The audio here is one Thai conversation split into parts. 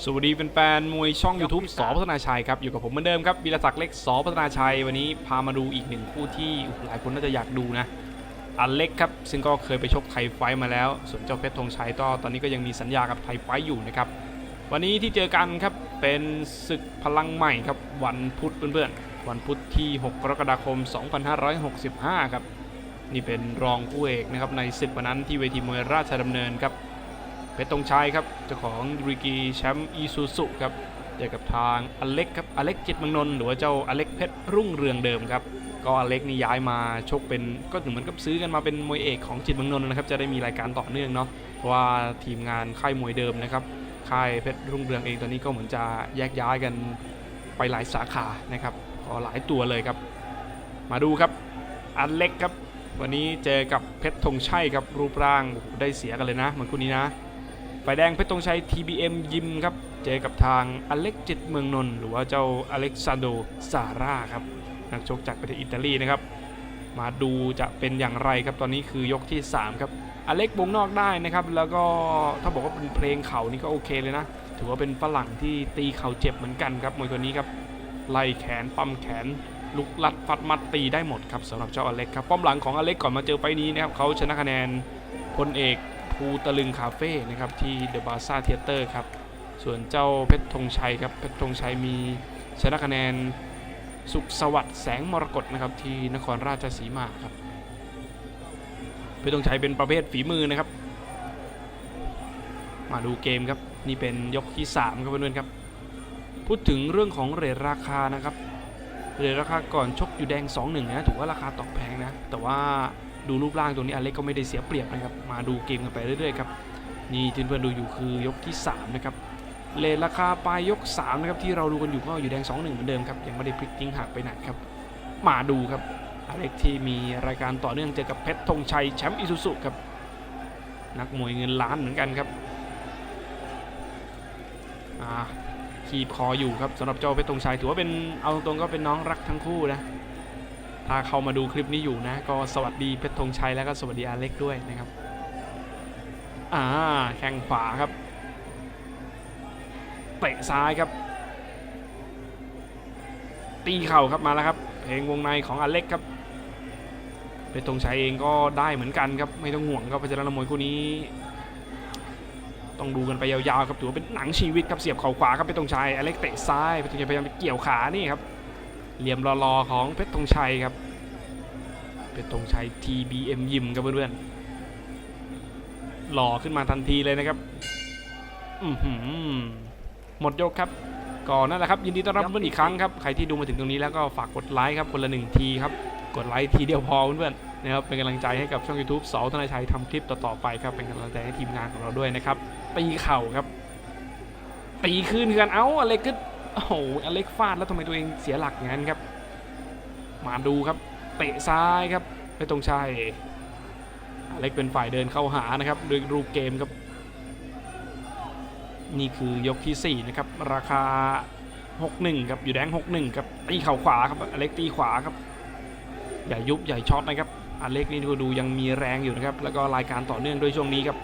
สวัสดีแฟนๆมวยช่อง YouTube สอพัฒนาชัยครับ อยู่กับผมเหมือนเดิมครับวีรศักดิ์เล็กสอพัฒนาชัย วันนี้พามาดูอีกหนึ่งคู่ที่หลายคนน่าจะอยากดูนะอันเล็กครับ ซึ่งก็เคยไปชกไทยไฟมาแล้ว ส่วนเจ้าเพชรธงชัยก็ตอนนี้ก็ยังมีสัญญากับไทยไฟอยู่นะครับ วันนี้ที่เจอกันครับ เป็นศึกพลังใหม่ครับ วันพุธเพื่อนๆ วันพุธที่ 6 กรกฎาคม 2565 ครับ นี่เป็นรองคู่เอกนะครับในศึกวันนั้นที่เวทีมวยราชดำเนินครับ เพชรตงชัยครับเจ้าของรีกีแชมป์อีซูซุครับเจอกับทางอเล็กครับอเล็กจิตมืองนนหรือว่าเจ้าอเล็กเพชรรุ่งเรืองเดิมครับก็อเล็กนี่ย้ายมาชกเป็นก็เหมือนกับซื้อกันมาเป็นมวยเอกของจิตมืองนนนะครับจะได้มีรายการต่อเนื่องเนาะเพราะว่าทีมงานค่ายมวยเดิมนะครับค่ายเพชรรุ่งเรืองเองตอนนี้ก็เหมือนจะแยกย้ายกันไปหลายสาขานะครับก็หลายตัวเลยครับ มาดูครับอันเล็กครับ วันนี้เจอกับเพชรธงชัยครับรูปร่างได้เสียกันเลยนะเหมือนคู่นี้นะ ฝ่ายแดงเพชรธงชัย TBM ยิมครับ เจอกับทางอเล็กจิตเมืองนนท์หรือว่าเจ้าอเล็กซานโดซาร่าครับนักชกจากประเทศอิตาลีนะครับ มาดูจะเป็นอย่างไรครับตอนนี้คือยกที่ 3 ครับอเล็กวงนอกได้นะครับ แล้วก็ถ้าบอกว่าเป็นเพลงเข่านี่ก็โอเคเลยนะ ถือว่าเป็นฝรั่งที่ตีเข่าเจ็บเหมือนกันครับมวยตัวนี้ครับไล่แขนปั๊มแขนลุกลัดฟัดมัดตีได้หมดครับสำหรับเจ้าอเล็กครับป้อมหลังของอเล็กก่อนมาเจอไปนี้นะครับเขาชนะคะแนนพลเอก ภูตะลึงคาเฟ่นะครับที่เดอะบาซ่าเทเตอร์ครับ ส่วนเจ้าเพชรธงชัยครับเพชรธงชัยมีชนะคะแนนสุขสวัสดิ์แสงมรกตนะครับที่นครราชสีมาครับเพชรธงชัยเป็นประเภทฝีมือนะครับ มาดูเกมครับนี่เป็นยกที่ 3 ครับเพื่อนๆครับ พูดถึงเรื่องของเรทราคานะครับเรทราคาก่อนชกอยู่แดง 2-1นะถือว่าราคาตกแพงนะแต่ว่า ดูรูปร่างตรงนี้อเล็กก็ไม่ได้เสียเปรียบนะครับ มาดูเกมกันไปเรื่อยๆครับนี่ที่เพื่อนๆดูอยู่คือยกที่ 3 นะครับเลทราคาปลายยก 3 นะครับ ที่เราดูกันอยู่ก็อยู่แดง 2-1 เหมือนเดิมครับ ยังไม่ได้พลิกทิ้งหักไปไหนครับ มาดูครับอเล็กที่มีรายการต่อเนื่องเจอกับเพชรธงชัยแชมป์อิซูซุครับ นักมวยเงินล้านเหมือนกันครับขีบคออยู่ครับสำหรับเจ้าเพชรธงชัยถือว่าเป็นเอาตรงๆก็เป็นน้องรักทั้งคู่นะ ถ้าเข้ามาดูคลิปนี้อยู่นะ ก็สวัสดีเพชรธงชัยแล้วก็สวัสดีอาเล็กด้วยนะครับ อ่าแข้งขวาครับ เตะซ้ายครับ ตีเข่าครับมาแล้วครับ เพลงวงในของอาเล็กครับเพชรธงชัยเองก็ได้เหมือนกันครับ ไม่ต้องห่วงครับเพราะฉะนั้นมวยคู่นี้ ต้องดูกันไปยาวๆครับถือว่าเป็นหนังชีวิตครับเสียบเข่าขวาครับเพชรธงชัยอาเล็กเตะซ้ายเพชรธงชัยพยายามจะเกี่ยวขานี่ครับ เหลี่ยมรอๆของเพชรธงชัยครับเพชรธงชัย TBM ยิมครับเพื่อนๆหล่อขึ้นมาทันทีเลยนะครับอือหือหมดยกครับก่อนนั่นแหละครับยินดีต้อนรับเพื่อนอีกครั้งครับใครที่ดูมาถึงตรงนี้แล้วก็ฝากกดไลค์ครับคนละหนึ่งทีครับกดไลค์ทีเดียวพอเพื่อนๆนะครับเป็นกำลังใจให้กับช่อง YouTube สอธนายชัยทำคลิปต่อๆไปครับเป็นกำลังใจให้ทีมงานของเราด้วยนะครับตีเข่าครับตีคืนกันเอ้าอะไรก็ โอ้โหอเล็กฟาดแล้วทำไมตัวเองเสียหลักอย่างนั้นครับ มาดูครับ เตะซ้ายครับไม่ตรงชัยอเล็กเป็นฝ่ายเดินเข้าหานะครับโดยรูปเกมครับ นี่คือยกที่ 4 นะครับ ราคา 61 ครับ อยู่แดง 61 ครับตีเข่าขวาครับอเล็กตีขวาครับ อย่ายุบอย่าช็อตนะครับอเล็กนี่ก็ดูยังมีแรงอยู่นะครับ แล้วก็รายการต่อเนื่องด้วยช่วงนี้ครับ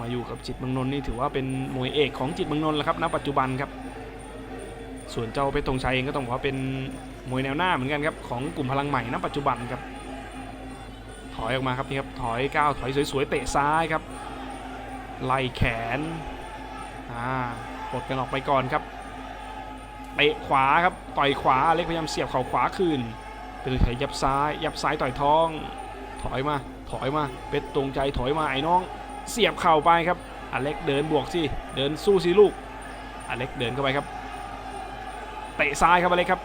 มาอยู่กับจิตรเมืองนนท์นี่ถือว่าเป็นมวยเอกของจิตรเมืองนนท์แล้วครับณปัจจุบันครับ ส่วนเจ้าเพชรธงชัยเองก็ต้องบอกว่าเป็นมวยแนวหน้าเหมือนกันครับของกลุ่มพลังใหม่ณปัจจุบันครับ ถอยออกมาครับนี่ครับถอยก้าวถอยสวยๆเตะซ้ายครับไล่แขนอ่ากดกันออกไปก่อนครับเตะขวาครับต่อยขวาอเล็กพยายามเสียบเข่าขวาคืนเป็นไถยับซ้าย ยับซ้ายต่อยท้อง ถอยมาถอยมาเพชรตรงใจถอยมาไอ้น้อง เสียบเข่าไปครับอเล็กเดินบวกสิเดินสู้สิลูกอเล็กเดินเข้าไปครับ ตะซ้ายครับอเล็กครับ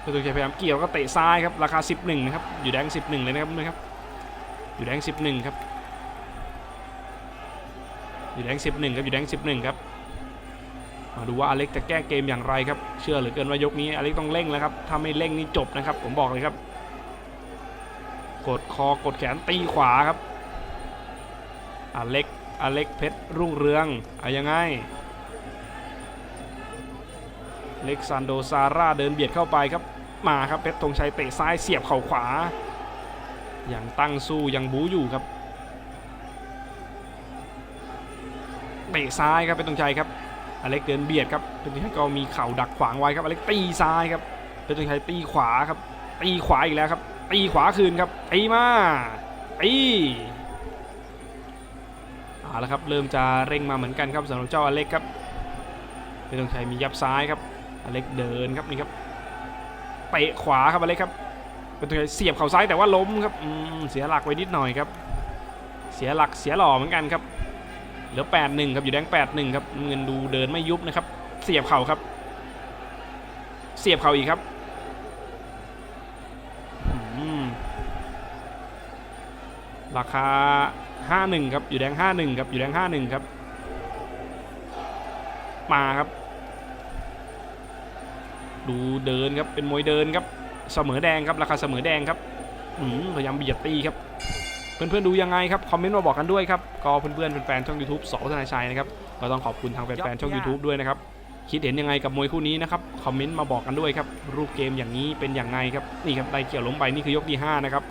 เพชรตรงใจพยายามเกี่ยวก็เตะซ้ายครับราคา 11นะครับอยู่แดง 11 เลยนะครับนะครับอยู่แดง 11 ครับ อยู่แดง 11 ครับอยู่แดง 11 ครับมาดูว่าอเล็กจะแก้เกมอย่างไรครับเชื่อเหลือเกินว่ายกนี้อเล็กต้องเร่งแล้วครับถ้าไม่เร่งนี่จบนะครับ ผมบอกเลยครับ กดคอกดแขนตีขวาครับอเล็กอเล็กเพชรรุ่งเรืองเอายังไง เล็กซานโดซาร่าเดินเบียดเข้าไปครับ มาครับเพชรธงชัยเตะซ้ายเสียบเข่าขวา ยังตั้งสู้ยังบู๊อยู่ครับเตะซ้ายครับเป็นตรงชัยครับอเล็กเดินเบียดครับเป็นตัวชัยก็มีเข่าดักขวางไว้ครับอเล็กตีซ้ายครับเป็นตัวชัยตีขวาครับตีขวาอีกแล้วครับตีขวาคืนครับตีมาตีเอาละครับเริ่มจะเร่งมาเหมือนกันครับสำหรับเจ้าอเล็กครับเป็นตัวชัยมียับซ้ายครับ อเล็กเดินครับนี่ครับเตะขวาครับอเล็กครับเป็นตัวเสียบเข่าซ้ายแต่ว่าล้มครับเสียหลักไว้นิดหน่อยครับ เสียหลักเสียหล่อเหมือนกันครับเหลือ8-1ครับอยู่แดง8-1ครับเงินดูเดินไม่ยุบนะครับ เสียบเข่าครับ เสียบเข่าอีกครับราคา 5-1 ครับ อยู่แดง 5-1 ครับ อยู่แดง 5-1 ครับ มาครับ ดูเดินครับเป็นมวยเดินครับเสมอแดงครับราคาเสมอแดงครับอืมพยายามเบียดตีครับ เพื่อนๆดูยังไงครับคอมเมนต์มาบอกกันด้วยครับก็เพื่อนๆเป็นแฟนช่อง YouTube สอพัฒนาชัยนะครับก็ต้องขอบคุณทางแฟนๆช่อง YouTube ด้วยนะครับคิดเห็นยังไงกับมวยคู่นี้นะครับคอมเมนต์มาบอกกันด้วยครับรูปเกมอย่างนี้เป็นอย่างไงครับนี่ครับได้เกี่ยวล้มไปนี่คือยกที่5นะครับ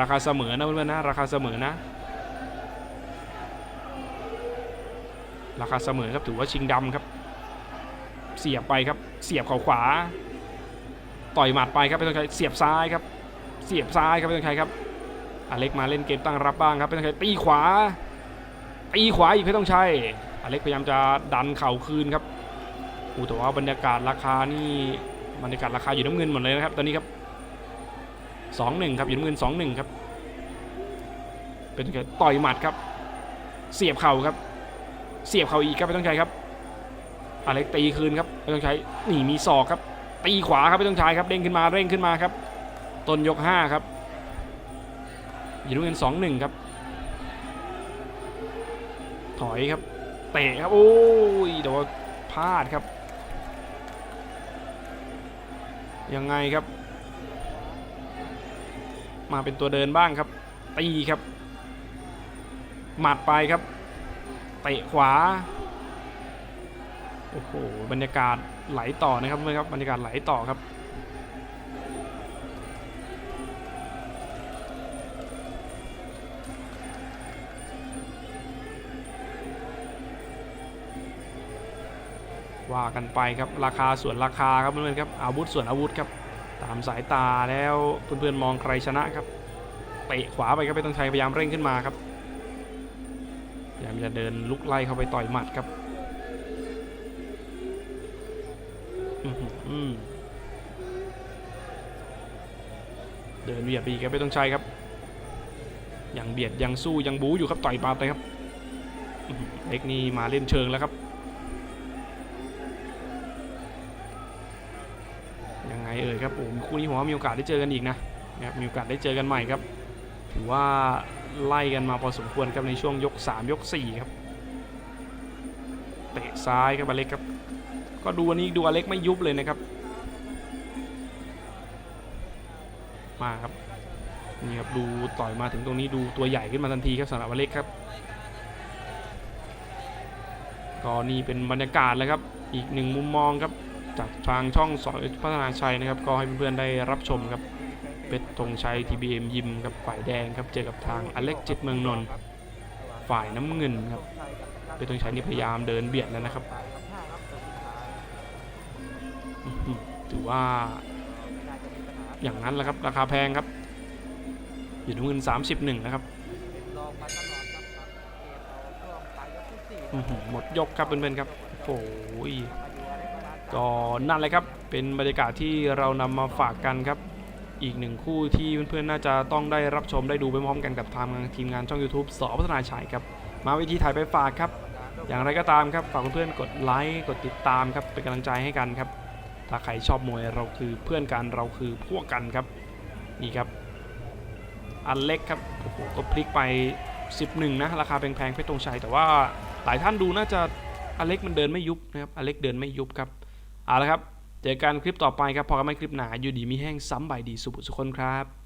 ราคาเสมอนะเพื่อนๆนะราคาเสมอนะ ราคาเสมอครับถือว่าชิงดำครับ เสียบไปครับ เสียบเข่าขวา ต่อยหมัดไปครับเป็นต้องใช้เสียบซ้ายครับ เสียบซ้ายครับเป็นต้องใช้ครับอเล็กมาเล่นเกมตั้งรับบ้างครับเพชรต้องชัยตีขวา ตีขวาอีกเพชรต้องชัยอเล็กพยายามจะดันเข่าคืนครับอูแต่ว่าบรรยากาศราคานี่บรรยากาศราคาอยู่น้ำเงินหมดเลยนะครับตอนนี้ครับสองหนึ่งครับอยู่น้ำเงินสองหนึ่งครับ เป็นต่อยหมัดครับ เสียบเข่าครับ เสียบเข่าอีกครับเพชรต้องชัยครับ อเล็กตีคืนครับเพชรต้องใชัยนี่มีศอกครับ ตีขวาครับเพชรต้องใชัยครับเด้งขึ้นมาเร่งขึ้นมาครับต้นยกห้าครับอยู่ด้วยกันสองหนึ่งครับ ถอยครับ เตะครับ โอ้ยแต่ว่าพลาดครับ ยังไงครับ มาเป็นตัวเดินบ้างครับ ตีครับ หมัดไปครับ เตะขวา โอ้โหบรรยากาศไหลต่อนะครับเพื่อนครับบรรยากาศไหลต่อครับว่ากันไปครับราคาส่วนราคาครับเพื่อนๆครับอาวุธส่วนอาวุธครับตามสายตาแล้วเพื่อนๆมองใครชนะครับเตะขวาไปครับไม่ต้องใช้พยายามเร่งขึ้นมาครับพยายามจะเดินลุกไล่เข้าไปต่อยหมัดครับ อืมเดินเบียดไปอีกครับไม่ต้องใช้ครับ ยังเบียดยังสู้ยังบู๊อยู่ครับต่อยปาไปครับเล็กนี่มาเล่นเชิงแล้วครับ ยังไงเอ่ยครับผมคู่นี้ผมว่ามีโอกาสได้เจอกันอีกนะนะครับมีโอกาสได้เจอกันใหม่ครับ ถือว่าไล่กันมาพอสมควรครับในช่วงยก 3 ยก 4 ครับ เตะซ้ายครับอเล็กครับ ก็ดูอันนี้ดูอเล็กไม่ยุบเลยนะครับ มาครับนี่ครับดูต่อยมาถึงตรงนี้ดูตัวใหญ่ขึ้นมาทันทีครับสำหรับอเล็กครับก็นี่เป็นบรรยากาศแล้วครับ อีกหนึ่งมุมมองครับจากทางช่องสอนพัฒนาชัยนะครับ ก็ให้เพื่อนๆได้รับชมครับเป็ดธงชัย TBM ยิมกับฝ่ายแดงครับเจอกับทางอเล็กจิตเมืองนนท์ฝ่ายน้ำเงินครับเป็ดธงชัยนี่พยายามเดินเบียดแล้วนะครับ ถือว่า อย่างนั้นแหละครับ ราคาแพงครับ อยู่น้ำเงิน 31 นะครับอื้อหือหมดยกครับเพื่อนๆครับโอ้ยก็นั่นเลยครับเป็นบรรยากาศที่เรานำมาฝากกันครับ อีกหนึ่งคู่ที่เพื่อนๆน่าจะต้องได้รับชมได้ดูไปพร้อมกันกับทางทีมงานช่อง YouTube สอพัฒนาชัยครับ มาวิธีถ่ายไปฝากครับ อย่างไรก็ตามครับ ฝากเพื่อนๆกดไลค์กดติดตามครับเป็นกำลังใจให้กันครับ ถ้าใครชอบมวยเราคือเพื่อนกันเราคือพวกกันครับ นี่ครับ อันเล็กครับโอ้โหก็พลิกไป 11 นะ ราคาแพงๆเพชรตรงชัยแต่ว่าหลายท่านดูน่าจะอเล็กมันเดินไม่ยุบนะครับอเล็กเดินไม่ยุบครับเอาละครับ เจอกันคลิปต่อไปครับพอกันไม่คลิปหนาอยู่ดีมีแห้งซ้ำใบดีสุบุสุคนครับ